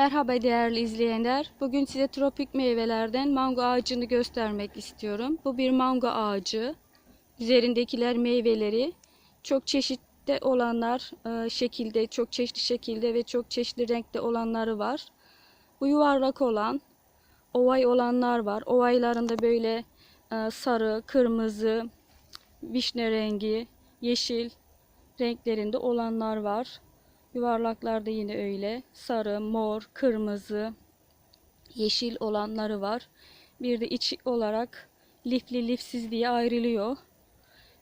Merhaba değerli izleyenler. Bugün size tropik meyvelerden mango ağacını göstermek istiyorum. Bu bir mango ağacı. Üzerindekiler meyveleri. Çok çeşitli olanlar e, şekilde, çok çeşitli şekilde ve çok çeşitli renkte olanları var. Bu yuvarlak olan, ovay olanlar var. Ovaylarında böyle e, sarı, kırmızı, vişne rengi, yeşil renklerinde olanlar var. Yuvarlaklarda yine öyle. Sarı, mor, kırmızı, yeşil olanları var. Bir de iç olarak lifli lifsiz diye ayrılıyor.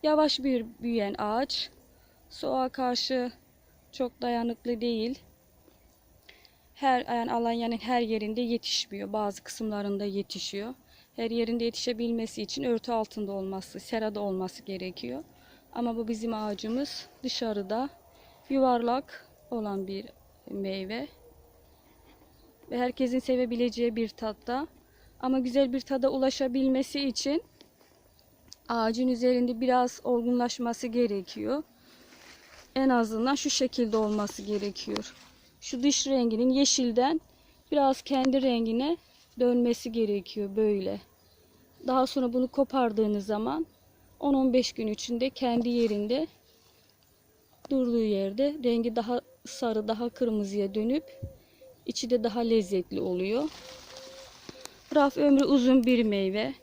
Yavaş bir büyüyen ağaç. Soğuğa karşı çok dayanıklı değil. Her yani Alanya'nın her yerinde yetişmiyor. Bazı kısımlarında yetişiyor. Her yerinde yetişebilmesi için örtü altında olması, serada olması gerekiyor. Ama bu bizim ağacımız dışarıda yuvarlak olan bir meyve. Ve herkesin sevebileceği bir tatta. Ama güzel bir tada ulaşabilmesi için ağacın üzerinde biraz olgunlaşması gerekiyor. En azından şu şekilde olması gerekiyor. Şu dış renginin yeşilden biraz kendi rengine dönmesi gerekiyor böyle. Daha sonra bunu kopardığınız zaman 10-15 gün içinde kendi yerinde durduğu yerde rengi daha sarı, daha kırmızıya dönüp içi de daha lezzetli oluyor. Raf ömrü uzun bir meyve.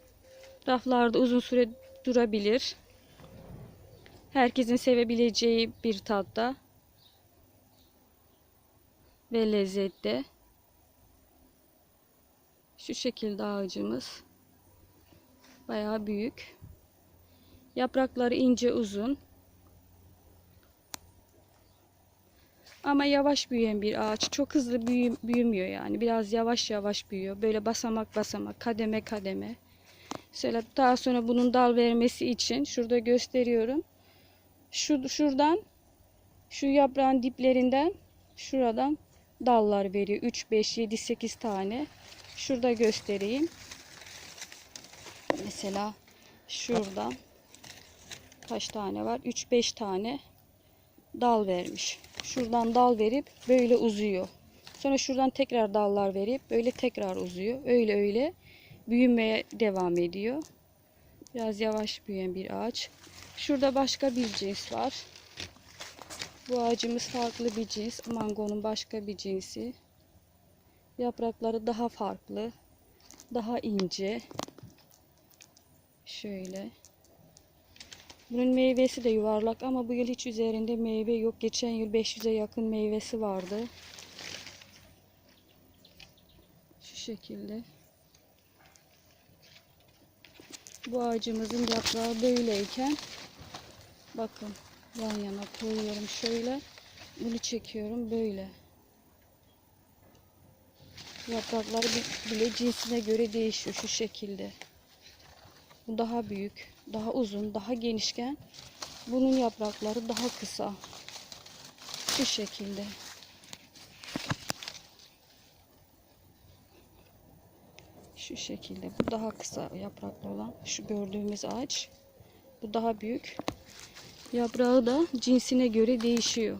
Raflarda uzun süre durabilir. Herkesin sevebileceği bir tatta ve lezzette. Şu şekilde ağacımız. Bayağı büyük. Yaprakları ince uzun. Ama yavaş büyüyen bir ağaç. Çok hızlı büyü- büyümüyor yani. Biraz yavaş yavaş büyüyor. Böyle basamak basamak, kademe kademe. Mesela daha sonra bunun dal vermesi için şurada gösteriyorum. Şu şuradan şu yaprağın diplerinden şuradan dallar veriyor. 3 5 7 8 tane. Şurada göstereyim. Mesela şuradan kaç tane var? 3 5 tane dal vermiş. Şuradan dal verip böyle uzuyor. Sonra şuradan tekrar dallar verip böyle tekrar uzuyor. Öyle öyle büyümeye devam ediyor. Biraz yavaş büyüyen bir ağaç. Şurada başka bir cins var. Bu ağacımız farklı bir cins. Mangonun başka bir cinsi. Yaprakları daha farklı. Daha ince. Şöyle. Bunun meyvesi de yuvarlak ama bu yıl hiç üzerinde meyve yok. Geçen yıl 500'e yakın meyvesi vardı. Şu şekilde. Bu ağacımızın yaprağı böyleyken bakın yan yana koyuyorum şöyle. Bunu çekiyorum böyle. Yaprakları bi- bile cinsine göre değişiyor şu şekilde. Bu daha büyük, daha uzun, daha genişken bunun yaprakları daha kısa. Şu şekilde. Şu şekilde. Bu daha kısa yapraklı olan. Şu gördüğümüz ağaç. Bu daha büyük. Yaprağı da cinsine göre değişiyor.